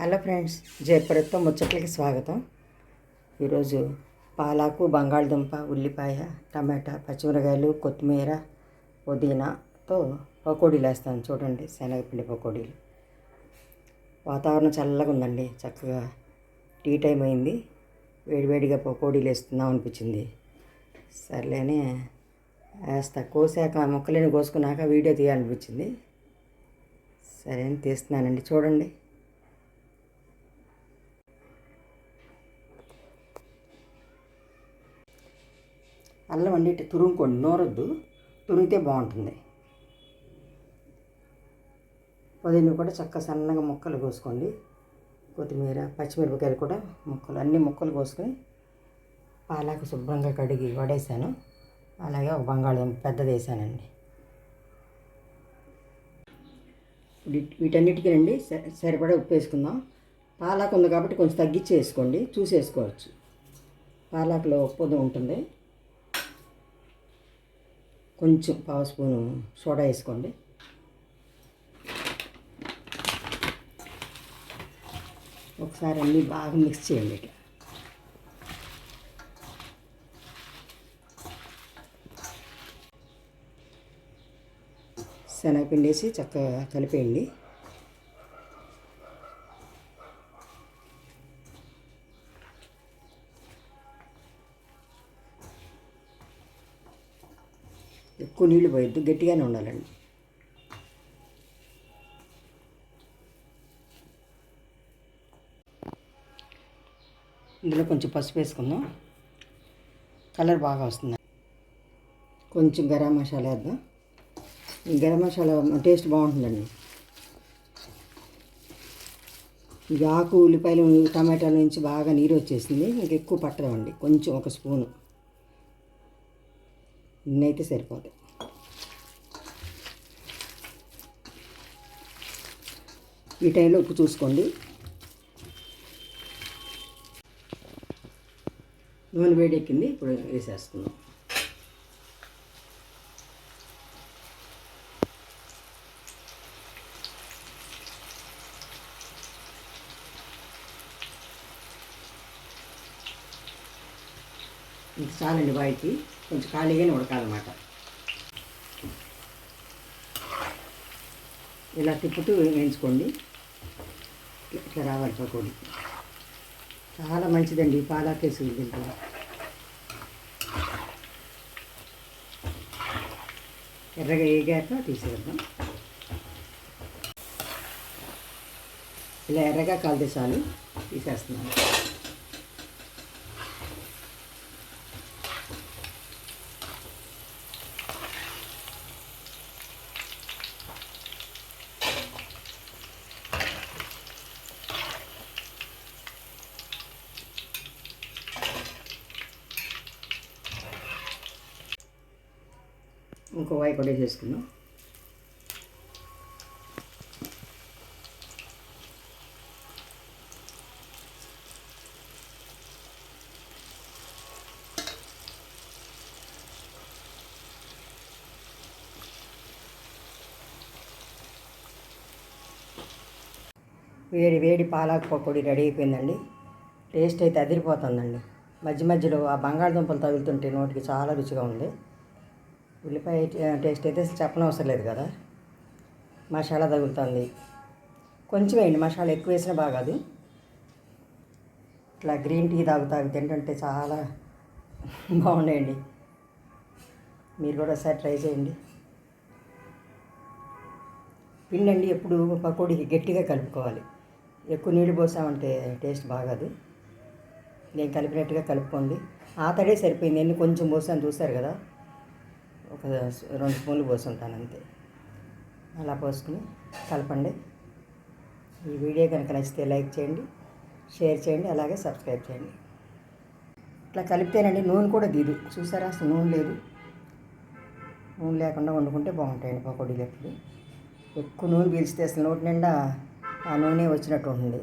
Hello friends జయప్రదతో ముచ్చట్లకి స్వాగతం. ఈరోజు పాలాకు బంగాళదుంప ఉల్లిపాయ టమాటా పచ్చిమిరకాయలు కొత్తిమీర పుదీనాతో పకోడీలు వేస్తాను. చూడండి శనగపిండి పకోడీలు. వాతావరణం చల్లగా ఉందండి చక్కగా టీ టైం అయింది. వేడివేడిగా పకోడీలు వేస్తున్నాం అనిపించింది. సర్లేనే వేస్తా. కోసాక మొక్కలేని కోసుకున్నాక వీడియో తీయాలనిపించింది. సరే అని తీస్తున్నానండి. చూడండి. అల్లం అండి ఇటు తురుముకోండి. నోరొద్దు. తురిగితే బాగుంటుంది. పుదీనా కూడా చక్కగా సన్నగా ముక్కలు కోసుకోండి. కొత్తిమీర పచ్చిమిరపకాయలు కూడా ముక్కలు అన్ని ముక్కలు కోసుకొని పాలాకు శుభ్రంగా కడిగి వడేసాను. అలాగే ఒక బంగాళదుంప పెద్దది వేసానండి. వీటి- వీటన్నిటికీ రండి. స- సరిపడా ఉప్పు వేసుకుందాం. పాలాకు ఉంది కాబట్టి కొంచెం తగ్గించి వేసుకోండి. చూసి వేసుకోవచ్చు పాలాకులో ఉప్పు ఉంటుంది. కొంచెం పావు స్పూను సోడా వేసుకోండి. ఒకసారి అన్నీ బాగా మిక్స్ చేయండి ఇట్లా. శనగపిండి వేసి చక్కగా కలిపేయండి. ఎక్కువ నీళ్ళు పోయొద్దు గట్టిగానే ఉండాలండి. ఇందులో కొంచెం పసుపు వేసుకుందాం. కలర్ బాగా వస్తుంది. కొంచెం గరం మసాలా వేద్దాం. ఈ గరం మసాలా టేస్ట్ బాగుంటుందండి. ఇది ఆకు ఉల్లిపాయలు టమాటాల నుంచి బాగా నీరు వచ్చేసింది. ఇంకెక్కువ పట్టదండి. కొంచెం ఒక స్పూను. ఇన్నైతే సరిపోతాయి. ఈ టైంలో ఉప్పు చూసుకోండి. నూనె వేడెక్కింది ఇప్పుడు వేసేస్తున్నాం. ఇంక చాలండి బయటికి కొంచెం ఖాళీగానే ఉడకాలన్నమాట. ఇలా తిప్పుతూ వేయించుకోండి. ఇట్లా- ఇట్లా రావాలి పకోడీ. చాలా మంచిదండి ఈ పాలాకేసి తింటే. ఎర్రగా వేగాక తీసేద్దాం. ఇలా ఎర్రగా కాల్తే చాలు తీసేస్తున్నాను. ఇంకో వాయి కూడా వేసేసుకుందాం వేడి వేడి పాలాకు పకోడీ రెడీ అయిపోయిందండి. టేస్ట్ అయితే అదిరిపోతుందండి. మధ్య మధ్యలో ఆ బంగాళదుంపలు తగులుతుంటే నోటికి చాలా రుచిగా ఉంది. ఉల్లిపాయ టేస్ట్ అయితే చెప్పనవసరం లేదు కదా. మసాలా తగులుతుంది. కొంచెం వేయండి మసాలా ఎక్కువ వేసినా బాగాదు. ఇట్లా గ్రీన్ టీ తాగు తాగు తింటుంటే చాలా బాగున్నాయండి మీరు కూడా ఒకసారి ట్రై చేయండి. పిండి అండి ఎప్పుడు పకోడీకి గట్టిగా కలుపుకోవాలి. ఎక్కువ నీళ్ళు పోసామంటే టేస్ట్ బాగాదు. నేను కలిపినట్టుగా కలుపుకోండి. ఆ తడే సరిపోయింది. ఎన్ని కొంచెం పోసాను చూస్తారు కదా. ఒక రెండు స్పూన్లు పోసుంటాను అంతే. అలా పోసుకుని కలపండి. ఈ వీడియో కనుక నచ్చితే లైక్ చేయండి షేర్ చేయండి అలాగే సబ్స్క్రైబ్ చేయండి. ఇట్లా కలిపితేనండి నూనె కూడా దిదు చూసారా? అసలు నూనె లేదు. నూనె లేకుండా వండుకుంటే బాగుంటాయండి పకోడీలు ఎప్పుడు ఎక్కువ నూనె పీల్చితే అసలు నోటి నిండా ఆ నూనె వచ్చినట్టు ఉంటుంది.